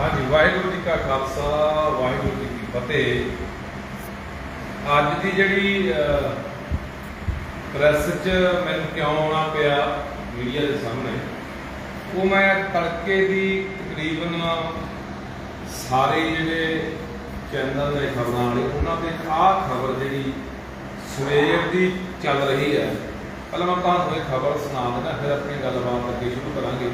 ਹਾਂਜੀ, ਵਾਹਿਗੁਰੂ ਜੀ ਕਾ ਖਾਲਸਾ, ਵਾਹਿਗੁਰੂ ਜੀ ਕੀ ਫਤਿਹ। ਅੱਜ ਦੀ ਜਿਹੜੀ ਪ੍ਰੈਸ 'ਚ ਮੈਨੂੰ ਕਿਉਂ ਆਉਣਾ ਪਿਆ ਮੀਡੀਆ ਦੇ ਸਾਹਮਣੇ, ਉਹ ਮੈਂ ਤੜਕੇ ਦੀ ਤਕਰੀਬਨ ਸਾਰੇ ਜਿਹੜੇ ਚੈਨਲ ਨੇ ਖਬਰਾਂ ਵਾਲੇ, ਉਹਨਾਂ ਤੇ ਆਹ ਖਬਰ ਜਿਹੜੀ ਸਵੇਰ ਦੀ ਚੱਲ ਰਹੀ ਹੈ, ਪਹਿਲਾਂ ਮੈਂ ਤੁਹਾਨੂੰ ਇਹ ਖਬਰ ਸੁਣਾ ਦਿੰਦਾ, ਫਿਰ ਆਪਣੀ ਗੱਲਬਾਤ ਅੱਗੇ ਸ਼ੁਰੂ ਕਰਾਂਗੇ।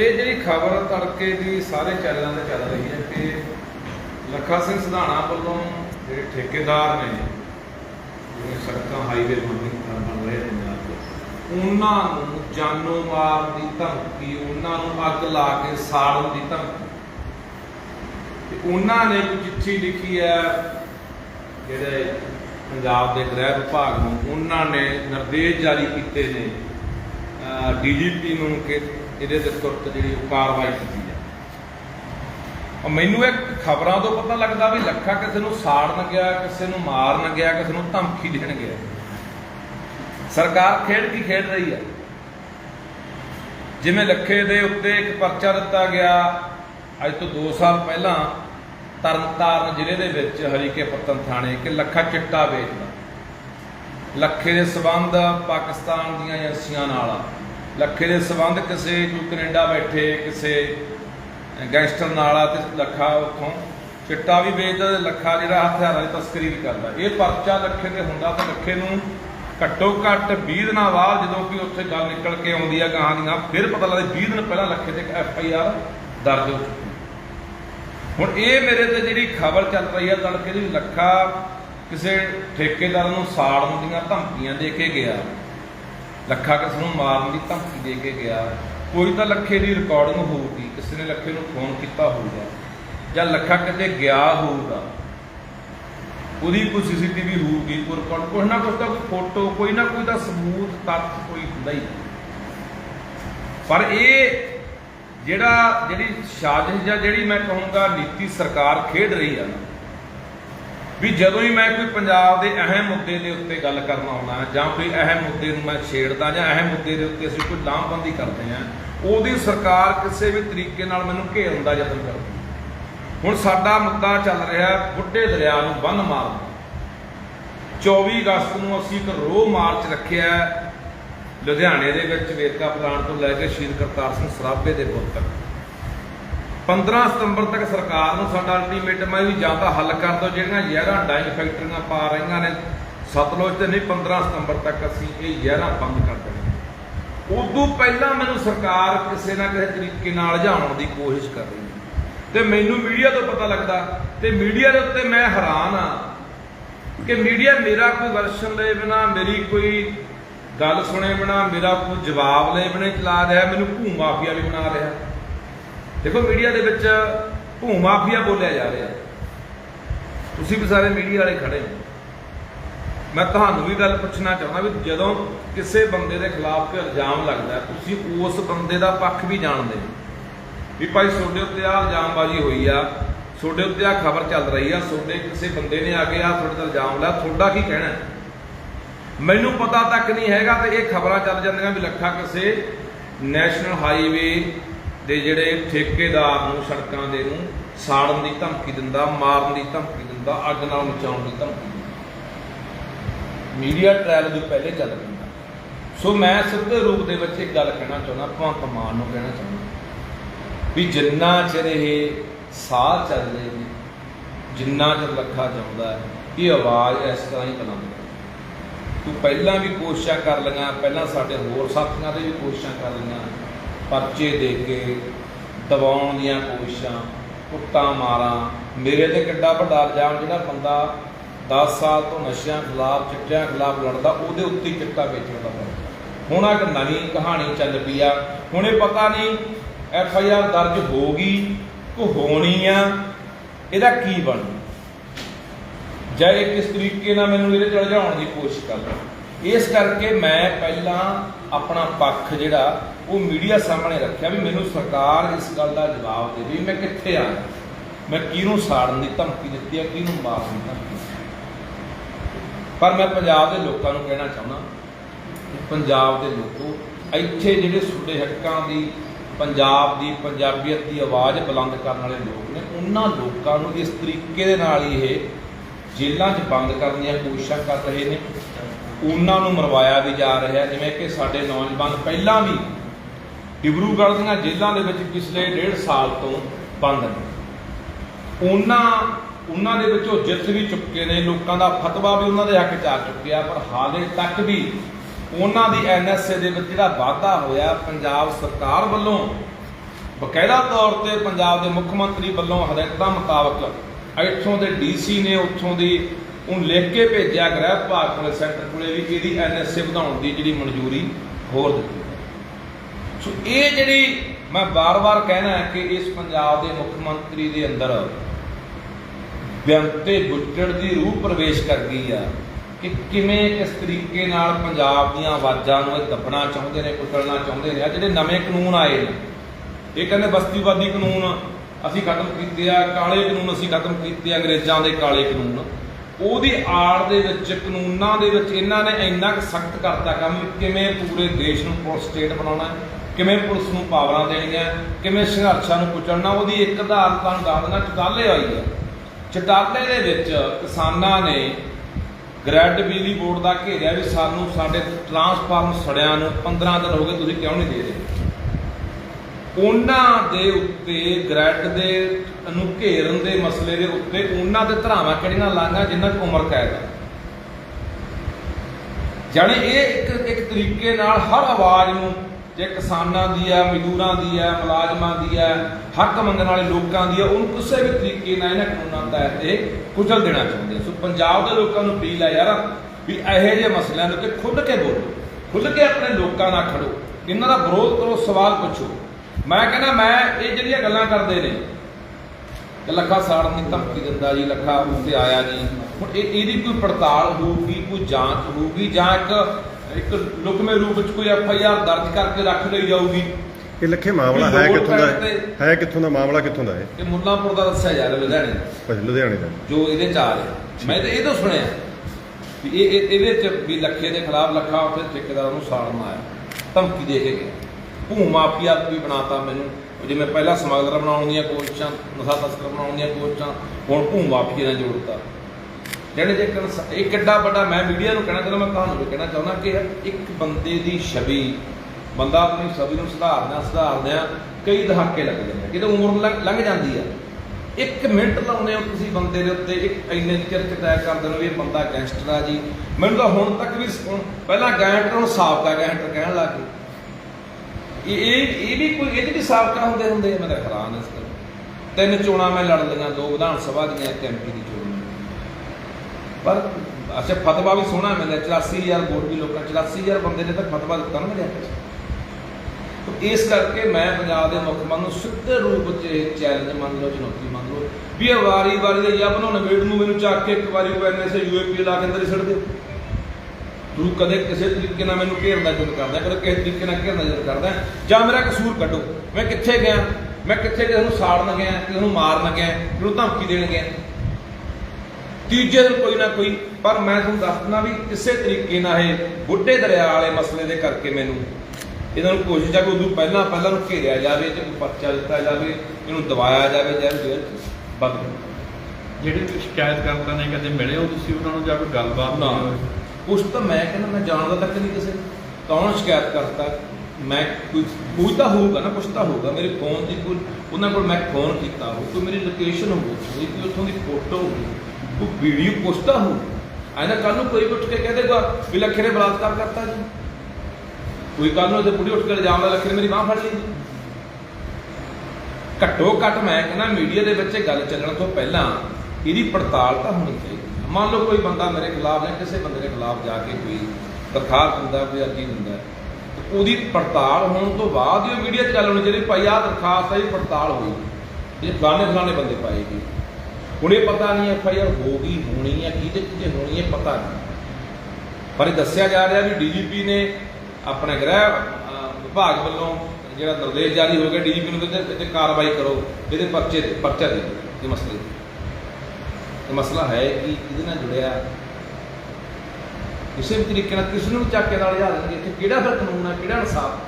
ਇਹ ਜਿਹੜੀ ਖਬਰ ਤੜਕੇ ਦੀ ਸਾਰੇ ਚੈਨਲਾਂ ਤੇ ਚੱਲ ਰਹੀ ਹੈ ਕਿ ਲੱਖਾ ਸਿੰਘ ਸਿਧਾਣਾ ਵੱਲੋਂ ਜਿਹੜੇ ਠੇਕੇਦਾਰ ਨੇ ਜਿਹੜੇ ਸੜਕਾਂ ਹਾਈਵੇ ਬਣ ਰਹੇ ਪੰਜਾਬ 'ਚ ਉਹਨਾਂ ਨੂੰ ਜਾਨੋਂ ਮਾਰ ਦੀ ਧਮਕੀ, ਉਹਨਾਂ ਨੂੰ ਅੱਗ ਲਾ ਕੇ ਸਾੜਨ ਦੀ ਧਮਕੀ। ਤੇ ਉਹਨਾਂ ਨੇ ਚਿੱਠੀ ਲਿਖੀ ਹੈ, ਜਿਹੜੇ ਪੰਜਾਬ ਦੇ ਗ੍ਰਹਿ ਵਿਭਾਗ ਨੂੰ, ਉਹਨਾਂ ਨੇ ਨਿਰਦੇਸ਼ ਜਾਰੀ ਕੀਤੇ ਨੇ ਡੀਜੀਪੀ ਨੂੰ ਕਿ ਇਹਦੇ ਤੇ ਤੁਰਤ ਜਿਹੜੀ ਉਹ ਕਾਰਵਾਈ ਕੀਤੀ ਜਾਵੇ। ਔਰ ਮੈਨੂੰ ਇਹ ਖਬਰਾਂ ਤੋਂ ਪਤਾ ਲੱਗਦਾ ਵੀ ਲੱਖਾ ਕਿਸੇ ਨੂੰ ਸਾੜਨ ਗਿਆ, ਕਿਸੇ ਨੂੰ ਮਾਰਨ ਗਿਆ, ਕਿਸੇ ਨੂੰ ਧਮਕੀ ਦੇਣ ਗਿਆ। ਸਰਕਾਰ ਖੇਡ ਕੀ ਖੇਡ ਰਹੀ ਹੈ? ਜਿਵੇਂ ਲੱਖੇ ਦੇ ਉੱਤੇ ਇੱਕ ਪਰਚਾ ਦਿੱਤਾ ਗਿਆ, ਅੱਜ ਤੋਂ 2 ਸਾਲ ਪਹਿਲਾਂ ਤਰਨਤਾਰਨ ਜ਼ਿਲ੍ਹੇ ਦੇ ਵਿੱਚ ਹਰੀਕੇ ਪੱਤਨ ਥਾਣੇ ਕਿ ਲੱਖਾ ਚਿੱਟਾ ਵੇਚਦਾ। ਲੱਖੇ ਦੇ ਸਬੰਧ ਪਾਕਿਸਤਾਨ ਦੀਆਂ ਏਜੰਸੀਆਂ ਨਾਲ ਆ। ਲੱਖੇ ਦੇ ਸਬੰਧ ਕਿਸੇ ਕੋਈ ਕੈਨੇਡਾ ਬੈਠੇ, ਕਿਸੇ ਗੈਂਗਸਟਰ ਨਾਲ ਆ ਤੇ ਲੱਖਾ ਉੱਥੋਂ। ਚਿੱਟਾ ਵੀ ਵੇਚਦਾ ਤੇ ਲੱਖਾ ਜਿਹੜਾ ਹਥਿਆਰਾਂ ਦੀ ਤਸਕਰੀ ਵੀ ਕਰਦਾ। ਇਹ ਪਰਚਾ ਲੱਖੇ ਤੇ ਹੁੰਦਾ ਤਾਂ ਲੱਖੇ ਨੂੰ ਘੱਟੋ ਘੱਟ 20 ਦਿਨਾਂ ਬਾਅਦ ਜਦੋਂ ਕਿ ਉੱਥੇ ਗੱਲ ਨਿਕਲ ਕੇ ਆਉਂਦੀ ਆ ਗਾਹਾਂ ਦੀਆਂ, ਫਿਰ ਪਤਾ ਲੱਗਦਾ 20 ਦਿਨ ਪਹਿਲਾਂ ਲੱਖੇ ਤੇ ਐਫ ਆਈ ਆਰ ਦਰਜ ਹੋ ਚੁੱਕੀ ਹੁਣ ਇਹ ਮੇਰੇ ਤੇ ਜਿਹੜੀ ਖਬਰ ਚੱਲ ਰਹੀ ਆ, ਤੜਕੇ ਦੀ ਲੱਖਾ ਕਿਸੇ ਠੇਕੇਦਾਰ ਨੂੰ ਸਾੜਨ ਦੀਆਂ ਧਮਕੀਆਂ ਦੇ ਕੇ ਗਿਆ। ਲੱਖਾ ਕਿਸ ਨੂੰ ਮਾਰਨ ਦੀ ਧਮਕੀ ਦੇ ਕੇ ਗਿਆ। ਕੋਈ ਤਾਂ ਲੱਖੇ ਦੀ ਰਿਕਾਰਡਿੰਗ ਹੋਊਗੀ, ਕਿਸੇ ਨੇ ਲੱਖੇ ਨੂੰ ਫੋਨ ਕੀਤਾ ਹੋਊਗਾ, ਜਾਂ ਲੱਖਾ ਕਿਤੇ ਗਿਆ ਹੋਊਗਾ। ਉਹਦੀ ਕੋਈ ਸੀਸੀਟੀਵੀ ਹੋਊਗੀ, ਕੋਈ ਰਿਕਾਰਡ ਕੁਛ ਨਾ ਕੋਈ ਤਾਂ ਕੋਈ ਫੋਟੋ ਕੋਈ ਨਾ ਕੋਈ ਤਾਂ ਸਬੂਤ, ਤੱਥ ਕੋਈ ਹੁੰਦਾ ਹੀ। ਪਰ ਇਹ ਜਿਹੜਾ, ਜਿਹੜੀ ਸਾਜ਼ਿਸ਼ ਜਾਂ ਜਿਹੜੀ ਮੈਂ ਕਹੂੰਗਾ ਨੀਤੀ ਸਰਕਾਰ ਖੇਡ ਰਹੀ ਆ ਨਾ ਵੀ ਜਦੋਂ ਹੀ ਮੈਂ ਕੋਈ ਪੰਜਾਬ ਦੇ ਅਹਿਮ ਮੁੱਦੇ ਦੇ ਉੱਤੇ ਗੱਲ ਕਰਨ ਆਉਣਾ ਜਾਂ ਕੋਈ ਅਹਿਮ ਮੁੱਦੇ ਨੂੰ ਮੈਂ ਛੇੜਦਾ ਜਾਂ ਅਹਿਮ ਮੁੱਦੇ ਦੇ ਉੱਤੇ ਅਸੀਂ ਕੋਈ ਲਾਮਬੰਦੀ ਕਰਦੇ ਹਾਂ, ਉਹਦੀ ਸਰਕਾਰ ਕਿਸੇ ਵੀ ਤਰੀਕੇ ਨਾਲ ਮੈਨੂੰ ਘੇਰਨ ਦਾ ਯਤਨ ਕਰਦੀ ਹੁਣ ਸਾਡਾ ਮੁੱਦਾ ਚੱਲ ਰਿਹਾ ਬੁੱਢੇ ਦਰਿਆ ਨੂੰ ਬੰਨ ਮਾਰਨ। 24 ਅਗਸਤ ਨੂੰ ਅਸੀਂ ਇੱਕ ਰੋਹ ਮਾਰਚ ਰੱਖਿਆ ਲੁਧਿਆਣੇ ਦੇ ਵਿੱਚ ਵੇਰਕਾ ਪਲਾਂਟ ਤੋਂ ਲੈ ਕੇ ਸ਼ਹੀਦ ਕਰਤਾਰ ਸਿੰਘ ਸਰਾਭੇ ਦੇ ਪੁੱਤਰ 15 ਸਤੰਬਰ ਤੱਕ ਸਰਕਾਰ ਨੂੰ ਸਾਡਾ ਅਲਟੀਮੇਟਮ ਹੈ ਵੀ ਜਾਂ ਤਾਂ ਹੱਲ ਕਰ ਦਿਓ, ਜਿਹੜੀਆਂ ਜ਼ਹਿਰਾਂ ਡਾਈ ਫੈਕਟਰੀਆਂ ਪਾ ਰਹੀਆਂ ਨੇ, ਸਤਲੁਜ ਤੇ ਨਹੀਂ 15 ਸਤੰਬਰ ਤੱਕ ਅਸੀਂ ਇਹ ਜ਼ਹਿਰਾਂ ਬੰਦ ਕਰ ਦੇਣੀਆਂ। ਉਦੋਂ ਪਹਿਲਾਂ ਮੈਨੂੰ ਸਰਕਾਰ ਕਿਸੇ ਨਾ ਕਿਸੇ ਤਰੀਕੇ ਨਾਲ ਜਾਣਨ ਦੀ ਕੋਸ਼ਿਸ਼ ਕਰ ਰਹੀ ਹੈ ਤੇ ਮੈਨੂੰ ਮੀਡੀਆ ਤੋਂ ਪਤਾ ਲੱਗਦਾ, ਤੇ ਮੀਡੀਆ ਦੇ ਉੱਤੇ ਮੈਂ ਹੈਰਾਨ ਆ ਕਿ ਮੀਡੀਆ ਮੇਰਾ ਕੋਈ ਵਰਸ਼ਨ ਲਏ ਬਿਨਾ, ਮੇਰੀ ਕੋਈ ਗੱਲ ਸੁਣੇ ਬਿਨਾ, ਮੇਰਾ ਕੋਈ ਜਵਾਬ ਲਏ ਬਿਨਾ ਚਲਾ ਰਿਹਾ, ਮੈਨੂੰ ਭੂ ਮਾਫੀਆ ਵੀ ਬਣਾ ਰਿਹਾ। ਦੇਖੋ, ਮੀਡੀਆ ਦੇ ਵਿੱਚ ਭੂ ਮਾਫੀਆ ਬੋਲਿਆ ਜਾ ਰਿਹਾ। ਤੁਸੀਂ ਵੀ ਸਾਰੇ ਮੀਡੀਆ ਵਾਲੇ ਖੜੇ ਹੋ। ਮੈਂ ਤੁਹਾਨੂੰ ਵੀ ਗੱਲ ਪੁੱਛਣਾ ਚਾਹੁੰਦਾ ਵੀ ਜਦੋਂ ਕਿਸੇ ਬੰਦੇ ਦੇ ਖਿਲਾਫ ਕੋਈ ਇਲਜ਼ਾਮ ਲੱਗਦਾ, ਤੁਸੀਂ ਉਸ ਬੰਦੇ ਦਾ ਪੱਖ ਵੀ ਜਾਣਦੇ ਹੋ। ਵੀ ਭਾਈ, ਤੁਹਾਡੇ ਉੱਤੇ ਆ ਇਲਜ਼ਾਮਬਾਜ਼ੀ ਹੋਈ ਆ, ਤੁਹਾਡੇ ਉੱਤੇ ਆ ਖਬਰ ਚੱਲ ਰਹੀ ਆ, ਤੁਹਾਡੇ ਕਿਸੇ ਬੰਦੇ ਨੇ ਆ ਕੇ ਆ ਤੁਹਾਡੇ ਤੇ ਇਲਜ਼ਾਮ ਲਾਇਆ, ਤੁਹਾਡਾ ਕੀ ਕਹਿਣਾ ਮੈਨੂੰ ਪਤਾ ਤੱਕ ਨਹੀਂ ਹੈਗਾ ਤੇ ਇਹ ਖਬਰਾਂ ਚੱਲ ਜਾਂਦੀਆਂ ਵੀ ਲੱਖਾ ਕਿਸੇ ਨੈਸ਼ਨਲ ਹਾਈਵੇ ਦੇ ਜਿਹੜੇ ਠੇਕੇਦਾਰ ਨੂੰ, ਸੜਕਾਂ ਦੇ ਨੂੰ ਸਾੜਨ ਦੀ ਧਮਕੀ ਦਿੰਦਾ, ਮਾਰਨ ਦੀ ਧਮਕੀ ਦਿੰਦਾ, ਅੱਗ ਨਾਲ ਮਚਾਉਣ ਦੀ ਧਮਕੀ ਦਿੰਦਾ। ਮੀਡੀਆ ਟ੍ਰਾਇਲ ਤੋਂ ਪਹਿਲੇ ਚੱਲ ਪੈਂਦਾ। ਸੋ ਮੈਂ ਸਿੱਧੇ ਰੂਪ ਦੇ ਵਿੱਚ ਇੱਕ ਗੱਲ ਕਹਿਣਾ ਚਾਹੁੰਦਾ, ਭਗਵੰਤ ਮਾਨ ਨੂੰ ਕਹਿਣਾ ਚਾਹੁੰਦਾ ਵੀ ਜਿੰਨਾ ਚਿਰ ਇਹ ਸਾਹ ਚੱਲ ਰਹੇ ਨੇ, ਜਿੰਨਾ ਚਿਰ ਲੱਖਾ ਜਾਂਦਾ ਹੈ, ਇਹ ਆਵਾਜ਼ ਇਸ ਤਰ੍ਹਾਂ ਹੀ ਬੁਲੰਦ ਤੂੰ ਪਹਿਲਾਂ ਵੀ ਕੋਸ਼ਿਸ਼ਾਂ ਕਰ ਲਈਆਂ, ਪਹਿਲਾਂ ਸਾਡੇ ਹੋਰ ਸਾਥੀਆਂ ਦੇ ਵੀ ਕੋਸ਼ਿਸ਼ਾਂ ਕਰ ਲਈਆਂ ਪਰਚੇ ਦੇ ਕੇ ਦਬਾਉਣ ਦੀਆਂ ਕੋਸ਼ਿਸ਼ਾਂ, ਕੁੱਟਾਂ ਮਾਰਾਂ। ਮੇਰੇ ਤੇ ਕਿੱਡਾ ਵੱਡਾ ਇਲਜ਼ਾਮ ਜਿਹੜਾ ਬੰਦਾ 10 ਸਾਲ ਤੋਂ ਨਸ਼ਿਆਂ ਖਿਲਾਫ, ਚਿੱਟਿਆਂ ਖਿਲਾਫ ਲੜਦਾ, ਉਹਦੇ ਉੱਤੇ ਚਿੱਟਾ ਵੇਚਣ ਦਾ ਪਰਚਾ ਹੁਣ ਆ ਇੱਕ ਨਵੀਂ ਕਹਾਣੀ ਚੱਲ ਪਈ ਆ। ਹੁਣ ਇਹ ਪਤਾ ਨਹੀਂ ਐਫ ਆਈ ਆਰ ਦਰਜ ਹੋ ਗਈ ਕੋ ਹੋਣੀ ਆ। ਇਹਦਾ ਕੀ ਬਣੂ? ਜਾਂ ਇਹ ਕਿਸ ਤਰੀਕੇ ਨਾਲ ਮੈਨੂੰ ਇਹਦੇ ਚੜ ਜਾਉਣ ਦੀ ਕੋਸ਼ਿਸ਼ ਕਰਦਾ? ਇਸ ਕਰਕੇ ਮੈਂ ਪਹਿਲਾਂ ਆਪਣਾ ਪੱਖ ਜਿਹੜਾ ਉਹ ਮੀਡੀਆ ਸਾਹਮਣੇ ਰੱਖਿਆ ਵੀ ਮੈਨੂੰ ਸਰਕਾਰ ਇਸ ਗੱਲ ਦਾ ਜਵਾਬ ਦੇ ਵੀ ਮੈਂ ਕਿੱਥੇ ਆ? ਮੈਂ ਕਿਹਨੂੰ ਸਾੜਨ ਦੀ ਧਮਕੀ ਦਿੱਤੀ ਹੈ, ਕਿਹਨੂੰ ਮਾਰਨ ਦੀ ਧਮਕੀ ਦਿੱਤੀ ਪਰ ਮੈਂ ਪੰਜਾਬ ਦੇ ਲੋਕਾਂ ਨੂੰ ਕਹਿਣਾ ਚਾਹੁੰਦਾ ਪੰਜਾਬ ਦੇ ਲੋਕੋ, ਇੱਥੇ ਜਿਹੜੇ ਸੁਡੇ ਹੱਕਾਂ ਦੀ, ਪੰਜਾਬ ਦੀ, ਪੰਜਾਬੀਅਤ ਦੀ ਆਵਾਜ਼ ਬੁਲੰਦ ਕਰਨ ਵਾਲੇ ਲੋਕ ਨੇ, ਉਹਨਾਂ ਲੋਕਾਂ ਨੂੰ ਇਸ ਤਰੀਕੇ ਦੇ ਨਾਲ ਹੀ ਇਹ ਜੇਲ੍ਹਾਂ 'ਚ ਬੰਦ ਕਰਨ ਦੀਆਂ ਕੋਸ਼ਿਸ਼ਾਂ ਕਰ ਰਹੇ ਨੇ। ਉਹਨਾਂ ਨੂੰ ਮਰਵਾਇਆ ਵੀ ਜਾ ਰਿਹਾ, ਜਿਵੇਂ ਕਿ ਸਾਡੇ ਨੌਜਵਾਨ ਪਹਿਲਾਂ ਵੀ ਡਿਬਰੂਗੜ੍ਹ ਦੀਆਂ ਜੇਲ੍ਹਾਂ ਦੇ ਵਿੱਚ ਪਿਛਲੇ ਡੇਢ ਸਾਲ ਤੋਂ ਬੰਦ ਨੇ। ਉਹਨਾਂ ਉਹਨਾਂ ਦੇ ਵਿੱਚੋਂ ਜਿੱਤ ਵੀ ਚੁੱਕੇ ਨੇ, ਲੋਕਾਂ ਦਾ ਫਤਵਾ ਵੀ ਉਹਨਾਂ ਦੇ ਹੱਕ 'ਚ ਆ ਚੁੱਕਿਆ, ਪਰ ਹਾਲੇ ਤੱਕ ਵੀ ਉਹਨਾਂ ਦੀ ਐਨਐਸਏ ਦੇ ਵਿੱਚ ਜਿਹੜਾ ਵਾਅਦਾ ਹੋਇਆ, ਪੰਜਾਬ ਸਰਕਾਰ ਵੱਲੋਂ ਬਕਾਇਦਾ ਤੌਰ ਤੇ ਪੰਜਾਬ ਦੇ ਮੁੱਖ ਮੰਤਰੀ ਵੱਲੋਂ ਹਦਾਇਤਾਂ ਮੁਤਾਬਕ ਇੱਥੋਂ ਦੇ ਡੀਸੀ ਨੇ ਉੱਥੋਂ ਦੀ ਉਹ ਲਿਖ ਕੇ ਭੇਜਿਆ ਗ੍ਰਹਿ ਵਿਭਾਗ ਕੋਲੇ, ਸੈਂਟਰ ਕੋਲੇ ਵੀ ਇਹਦੀ ਐਨਐਸਏ ਵਧਾਉਣ ਦੀ ਜਿਹੜੀ ਮਨਜ਼ੂਰੀ ਹੋਰ ਦਿੱਤੀ। ਸੋ ਇਹ ਜਿਹੜੀ ਮੈਂ ਬਾਰ-ਬਾਰ ਕਹਿਣਾ ਹੈ ਕਿ ਇਸ ਪੰਜਾਬ ਦੇ ਮੁੱਖ ਮੰਤਰੀ ਦੇ ਅੰਦਰ ਬੇਅੰਤੇ ਬੁੱਟੜ ਦੀ ਰੂਹ ਪ੍ਰਵੇਸ਼ ਕਰ ਗਈ ਆ ਕਿ ਕਿਵੇਂ ਕਿਸ ਤਰੀਕੇ ਨਾਲ ਪੰਜਾਬ ਦੀਆਂ ਆਵਾਜ਼ਾਂ ਨੂੰ ਇਹ ਦੱਬਣਾ ਚਾਹੁੰਦੇ ਨੇ ਕੁਚਲਣਾ ਚਾਹੁੰਦੇ ਨੇ। ਆ ਜਿਹੜੇ ਨਵੇਂ ਕਾਨੂੰਨ ਆਏ ਨੇ ਇਹ ਕਹਿੰਦੇ ਬਸਤੀਵਾਦੀ ਕਾਨੂੰਨ ਅਸੀਂ ਖਤਮ ਕੀਤੇ ਆ ਕਾਲੇ ਕਾਨੂੰਨ ਅਸੀਂ ਖਤਮ ਕੀਤੇ ਆ ਅੰਗਰੇਜ਼ਾਂ ਦੇ ਕਾਲੇ ਕਾਨੂੰਨ। ਉਹਦੀ ਆੜ ਦੇ ਵਿੱਚ ਕਾਨੂੰਨਾਂ ਦੇ ਵਿੱਚ ਇਹਨਾਂ ਨੇ ਇੰਨਾ ਕੁ ਸਖਤ ਕਰਤਾ ਕੰਮ ਕਿਵੇਂ ਪੂਰੇ ਦੇਸ਼ ਨੂੰ ਪੁਲਿਸ ਸਟੇਟ ਬਣਾਉਣਾ ਹੈ, ਕਿਵੇਂ ਪੁਲਿਸ ਨੂੰ ਪਾਵਰਾਂ ਦੇਣੀਆਂ, ਕਿਵੇਂ ਸੰਘਰਸ਼ਾਂ ਨੂੰ ਕੁਚਲਣਾ ਉਹਦੀ ਇੱਕ ਆਧਾਰ ਤੁਹਾਨੂੰ ਦੱਸ ਦਿੰਦਾ ਚਟਾਲੇ ਆਈ ਹੈ ਚਟਾਲੇ ਦੇ ਵਿੱਚ ਕਿਸਾਨਾਂ ਨੇ ਗ੍ਰੈਡ ਬਿਜਲੀ ਬੋਰਡ ਦਾ ਘੇਰਿਆ ਵੀ ਸਾਨੂੰ ਸਾਡੇ ਟਰਾਂਸਫਾਰਮ ਸੜਿਆਂ ਨੂੰ 15 ਦਿਨ ਹੋ ਗਏ, ਤੁਸੀਂ ਕਿਉਂ ਨਹੀਂ ਦੇ ਰਹੇ? ਉਹਨਾਂ ਦੇ ਉੱਤੇ ਗ੍ਰੈਡ ਦੇ ਨੂੰ ਘੇਰਨ ਦੇ ਮਸਲੇ ਦੇ ਉੱਤੇ ਉਹਨਾਂ ਦੇ ਧਰਾਵਾਂ ਕਿਹੜੀਆਂ ਲਾਂਘਾਂ ਜਿਨ੍ਹਾਂ 'ਚ ਉਮਰ ਕੈਦ ਹੈ ਜਾਣੀ ਇਹ ਇੱਕ ਇੱਕ ਤਰੀਕੇ ਨਾਲ ਹਰ ਆਵਾਜ਼ ਨੂੰ ਜੇ ਕਿਸਾਨਾਂ ਦੀ ਹੈ, ਮਜ਼ਦੂਰਾਂ ਦੀ ਹੈ, ਮੁਲਾਜ਼ਮਾਂ ਦੀ ਹੈ, ਹੱਕ ਮੰਗਣ ਵਾਲੇ ਲੋਕਾਂ ਦੀ ਹੈ, ਉਹਨੂੰ ਕਿਸੇ ਵੀ ਤਰੀਕੇ ਨਾਲ ਇਹਨਾਂ ਕਾਨੂੰਨਾਂ ਤਹਿਤ ਇਹ ਕੁਚਲ ਦੇਣਾ ਚਾਹੁੰਦੇ ਸੋ ਪੰਜਾਬ ਦੇ ਲੋਕਾਂ ਨੂੰ ਅਪੀਲ ਹੈ ਯਾਰ ਵੀ ਇਹੋ ਜਿਹੇ ਮਸਲਿਆਂ ਦੇ ਉੱਤੇ ਖੁੱਲ੍ਹ ਕੇ ਬੋਲੋ, ਖੁੱਲ੍ਹ ਕੇ ਆਪਣੇ ਲੋਕਾਂ ਨਾਲ ਖੜੋ, ਇਹਨਾਂ ਦਾ ਵਿਰੋਧ ਕਰੋ, ਸਵਾਲ ਪੁੱਛੋ। ਮੈਂ ਕਹਿੰਦਾ, ਮੈਂ ਇਹ ਜਿਹੜੀਆਂ ਗੱਲਾਂ ਕਰਦੇ ਨੇ ਕਿ ਲੱਖਾ ਸਾੜਨ ਦੀ ਧਮਕੀ ਦਿੰਦਾ ਜੀ, ਲੱਖਾ ਉੱਤੇ ਆਇਆ ਜੀ। ਹੁਣ ਇਹ ਇਹਦੀ ਕੋਈ ਪੜਤਾਲ ਹੋਊਗੀ, ਕੋਈ ਜਾਂਚ ਹੋਊਗੀ ਜਾਂ ਇੱਕ ਇੱਕ ਲੁਕਮੇ ਰੂਪ ਵਿੱਚ ਕੋਈ ਐਫ ਆਈ ਆਰ ਦਰਜ ਕਰਕੇ ਰੱਖ ਲਈ ਜਾਊਗੀ। ਇਹ ਲੱਖੇ ਮਾਮਲਾ ਹੈ ਕਿੱਥੋਂ ਦਾ ਹੈ? ਕਿੱਥੋਂ ਦਾ? ਮਾਮਲਾ ਕਿੱਥੋਂ ਦਾ ਹੈ? ਕਿ ਮੁੱਲਾਂਪੁਰ ਦਾ ਦੱਸਿਆ ਜਾ ਰਿਹਾ ਲੁਧਿਆਣੇ ਦਾ। ਭਾਜੀ ਲੁਧਿਆਣੇ ਦਾ। ਜੋ ਇਹਦੇ ਚ ਆ ਰਿਹਾ। ਮੈਂ ਤਾਂ ਇਹ ਤੋਂ ਸੁਣਿਆ ਵੀ ਇਹ ਇਹ- ਇਹਦੇ ਚ ਵੀ ਲੱਖੇ ਦੇ ਖਿਲਾਫ ਲੱਖਾ ਉੱਥੇ ਠੇਕੇਦਾਰ ਨੂੰ ਸਾੜਨ ਆਇਆ ਧਮਕੀ ਦੇ ਕੇ ਗਿਆ। ਭੂ ਮਾਫੀਆ ਵੀ ਬਣਾਤਾ ਮੈਨੂੰ। ਜਿਵੇਂ ਪਹਿਲਾਂ ਸਮਗਲਰ ਬਣਾਉਣ ਦੀਆਂ ਕੋਸ਼ਿਸ਼ਾਂ ਨਸ਼ਾ ਤਸਕਰ ਬਣਾਉਣ ਦੀਆਂ ਕੋਸ਼ਿਸ਼ਾਂ ਹੁਣ ਭੂ ਮਾਫੀਆ ਨੇ ਜੋੜਤਾ। ਜਿਹੜੇ ਜੇ ਕਨਸ- ਇਹ ਕਿੱਡਾ ਵੱਡਾ ਮੈਂ ਮੀਡੀਆ ਨੂੰ ਕਹਿਣਾ ਚਾਹੁੰਦਾ ਮੈਂ ਤੁਹਾਨੂੰ ਵੀ ਕਹਿਣਾ ਚਾਹੁੰਦਾ ਕਿ ਇੱਕ ਬੰਦੇ ਦੀ ਛਵੀ, ਬੰਦਾ ਆਪਣੀ ਛਵੀ ਨੂੰ ਸੁਧਾਰਨਾ, ਸੁਧਾਰਦਿਆਂ ਕਈ ਦਹਾਕੇ ਲੱਗ ਜਾਂਦੇ ਆ। ਕਿਤੇ ਉਮਰ ਲੰਘ- ਲੰਘ ਜਾਂਦੀ ਆ। ਇੱਕ ਮਿੰਟ ਲਾਉਂਦੇ ਹੋ ਤੁਸੀਂ ਬੰਦੇ ਦੇ ਉੱਤੇ, ਇੱਕ ਇੰਨੇ ਚਿਰ ਚ ਤੈਅ ਕਰ ਦਿੰਦੇ ਹੋ ਵੀ ਇਹ ਬੰਦਾ ਗੈਂਗਸਟਰ ਆ ਜੀ। ਮੈਨੂੰ ਤਾਂ ਹੁਣ ਤੱਕ ਵੀ ਪਹਿਲਾਂ ਗੈਂਗਸਟਰ ਨੂੰ ਸਾਬਕਾ ਗੈਂਗਸਟਰ ਕਹਿਣ ਲੱਗ ਗਏ। ਇਹ ਇਹ ਇਹ ਵੀ ਕੋਈ ਇਹਦੇ ਵੀ ਸਾਬਕਾ ਹੁੰਦੇ ਹੁੰਦੇ ਆ, ਮੈਂ ਤਾਂ ਹੈਰਾਨ ਇਸ ਗੱਲ ਤਿੰਨ ਚੋਣਾਂ ਮੈਂ ਲੜ ਲਈਆਂ, ਦੋ ਵਿਧਾਨ ਸਭਾ ਦੀਆਂ, ਇੱਕ ਐਮਪੀ ਦੀ ਚੋਣ ਪਰ ਅੱਛਾ, ਫਤਵਾ ਵੀ ਸੋਹਣਾ ਮਿਲਿਆ 84000 ਵੋਟ ਵੀ ਲੋਕਾਂ 84000 ਬੰਦੇ ਨੇ ਤਾਂ ਫਤਵਾ ਦਿੱਤਾ ਨਾ ਮੇਰੇ ਹੱਥ ਇਸ ਕਰਕੇ ਮੈਂ ਪੰਜਾਬ ਦੇ ਮੁੱਖ ਮੰਤਰੀ ਨੂੰ ਸਿੱਧੇ ਰੂਪ 'ਚ ਚੈਲੰਜ ਮੰਨ ਲਓ, ਚੁਣੌਤੀ ਮੰਨ ਲਓ, ਵੀ ਇਹ ਵਾਰੀ ਵਾਰੀ ਦੇ ਜਾਂ ਬਣਾਉਣ ਵੇੜ ਨੂੰ ਮੈਨੂੰ ਚੱਕ ਕੇ ਇੱਕ ਵਾਰੀ ਉਹ ਐਨਐਸਏ ਯੂਏਪੀ ਲਾ ਕੇ ਅੰਦਰ ਹੀ ਛੱਡ ਦਿਓ ਤੂੰ ਕਦੇ ਕਿਸੇ ਤਰੀਕੇ ਨਾਲ ਮੈਨੂੰ ਘੇਰਦਾ ਦਾ ਕਰਦਾ, ਕਦੇ ਕਿਸੇ ਤਰੀਕੇ ਨਾਲ ਘੇਰਨ ਦਾ ਕਰਦਾ, ਜਾਂ ਮੇਰਾ ਕਸੂਰ ਕੱਢੋ। ਮੈਂ ਕਿੱਥੇ ਗਿਆ? ਮੈਂ ਕਿੱਥੇ ਕਿਸੇ ਨੂੰ ਸਾੜਨ ਗਿਆ, ਕਿਸੇ ਨੂੰ ਮਾਰਨ ਗਿਆ, ਕਿਸੇ ਨੂੰ ਧਮਕੀ ਦੇਣ ਗਿਆ? ਤੀਜੇ ਦਿਨ ਕੋਈ ਨਾ ਕੋਈ ਪਰ ਮੈਂ ਤੁਹਾਨੂੰ ਦੱਸਣਾ ਵੀ ਕਿਸੇ ਤਰੀਕੇ ਨਾਲ ਇਹ ਬੁੱਢੇ ਦਰਿਆ ਵਾਲੇ ਮਸਲੇ ਦੇ ਕਰਕੇ ਮੈਨੂੰ ਇਹਨਾਂ ਨੂੰ ਕੋਸ਼ਿਸ਼ ਆ ਕਿ ਉਦੋਂ ਪਹਿਲਾਂ ਪਹਿਲਾਂ ਨੂੰ ਘੇਰਿਆ ਜਾਵੇ ਤੇ ਕੋਈ ਪਰਚਾ ਦਿੱਤਾ ਜਾਵੇ ਇਹਨੂੰ ਦਬਾਇਆ ਜਾਵੇ ਜਾਂ ਜੇਲ੍ਹ ਬੰਦ ਜਿਹੜੇ ਸ਼ਿਕਾਇਤ ਕਰਤਾ ਨੇ ਕਦੇ ਮਿਲੇ ਹੋ ਤੁਸੀਂ ਉਹਨਾਂ ਨੂੰ ਜਾ ਕੇ ਗੱਲਬਾਤ ਨਾ? ਕੁਛ ਤਾਂ ਮੈਂ ਕਹਿੰਦਾ ਮੈਂ ਜਾਣਦਾ ਤੱਕ ਨਹੀਂ ਕਿਸੇ ਨੂੰ। ਕੌਣ ਸ਼ਿਕਾਇਤ ਕਰਤਾ ਮੈਂ ਕੋਈ ਕੋਈ ਤਾਂ ਹੋਊਗਾ ਨਾ ਕੁਛ ਤਾਂ ਹੋਊਗਾ ਮੇਰੇ ਫੋਨ ਦੀ ਕੋਈ ਉਹਨਾਂ ਕੋਲ ਮੈਂ ਫੋਨ ਕੀਤਾ ਹੋ ਕੋਈ ਮੇਰੀ ਲੋਕੇਸ਼ਨ ਹੋਊ ਕੋਈ ਉੱਥੋਂ ਦੀ ਫੋਟੋ ਹੋਊ ਕੋਈ ਵੀਡੀਓ ਪੁੱਛਦਾ ਹੋਊ ਐਨਾ ਕੱਲ ਨੂੰ ਕੋਈ ਉੱਠ ਕੇ ਕਹਿ ਦੇਗਾ ਵੀ ਲੱਖੇ ਨੇ ਬਲਾਤਕਾਰ ਕਰਤਾ ਜੀ ਕੋਈ ਕੱਲ ਨੂੰ ਤੇ ਬੁੜੀ ਉੱਠ ਕੇ ਇਲਜ਼ਾਮ ਲਾ ਲੱਖੇ ਨੇ ਮੇਰੀ ਬਾਹ ਫੜ ਲਈ ਜੀ ਘੱਟੋ ਘੱਟ ਮੈਂ ਕਹਿੰਦਾ ਮੀਡੀਆ ਦੇ ਵਿੱਚ ਗੱਲ ਚੱਲਣ ਤੋਂ ਪਹਿਲਾਂ ਇਹਦੀ ਪੜਤਾਲ ਤਾਂ ਹੋਣੀ ਚਾਹੀਦੀ ਮੰਨ ਲਓ ਕੋਈ ਬੰਦਾ ਮੇਰੇ ਖਿਲਾਫ ਜਾਂ ਕਿਸੇ ਬੰਦੇ ਦੇ ਖਿਲਾਫ ਜਾ ਕੇ ਕੋਈ ਦਰਖਾਸਤ ਦਿੰਦਾ ਕੋਈ ਅਰਜ਼ੀ ਦਿੰਦਾ ਉਹਦੀ ਪੜਤਾਲ ਹੋਣ ਤੋਂ ਬਾਅਦ ਹੀ ਉਹ ਮੀਡੀਆ 'ਚ ਗੱਲ ਹੋਣੀ ਚਾਹੀਦੀ ਭਾਈ ਆਹ ਦਰਖਾਸਤ ਹੈ ਪੜਤਾਲ ਹੋਈ ਇਹ ਫਲਾਣੇ ਫਲਾਣੇ ਬੰਦੇ ਪਾਏਗੀ ਹੁਣ ਇਹ ਪਤਾ ਨਹੀਂ ਐਫ ਆਈ ਆਰ ਹੋ ਗਈ, ਹੋਣੀ ਹੈ ਕਿਹਦੇ ਕਿਹਦੇ ਹੋਣੀ ਹੈ, ਪਤਾ ਨਹੀਂ। ਪਰ ਇਹ ਦੱਸਿਆ ਜਾ ਰਿਹਾ ਵੀ ਡੀਜੀਪੀ ਨੇ ਆਪਣੇ ਗ੍ਰਹਿ ਵਿਭਾਗ ਵੱਲੋਂ ਜਿਹੜਾ ਨਿਰਦੇਸ਼ ਜਾਰੀ ਹੋ ਗਿਆ ਡੀਜੀਪੀ ਨੂੰ ਕਹਿੰਦੇ ਤੇ ਕਾਰਵਾਈ ਕਰੋ, ਇਹਦੇ ਪਰਚੇ ਦੇ, ਪਰਚਾ ਦੇ ਦਿਓ, ਇਹ ਮਸਲੇ ਇਹ ਮਸਲਾ ਹੈ ਕਿ ਇਹਦੇ ਨਾਲ ਜੁੜਿਆ, ਕਿਸੇ ਵੀ ਤਰੀਕੇ ਨਾਲ ਕਿਸ ਨੂੰ ਵੀ ਚੱਕ ਕੇ ਨਾਲ ਲਿਆ ਦੇਣਗੇ, ਇੱਥੇ ਕਿਹੜਾ ਫਿਰ ਕਾਨੂੰਨ ਹੈ, ਕਿਹੜਾ ਇਨਸਾਫ?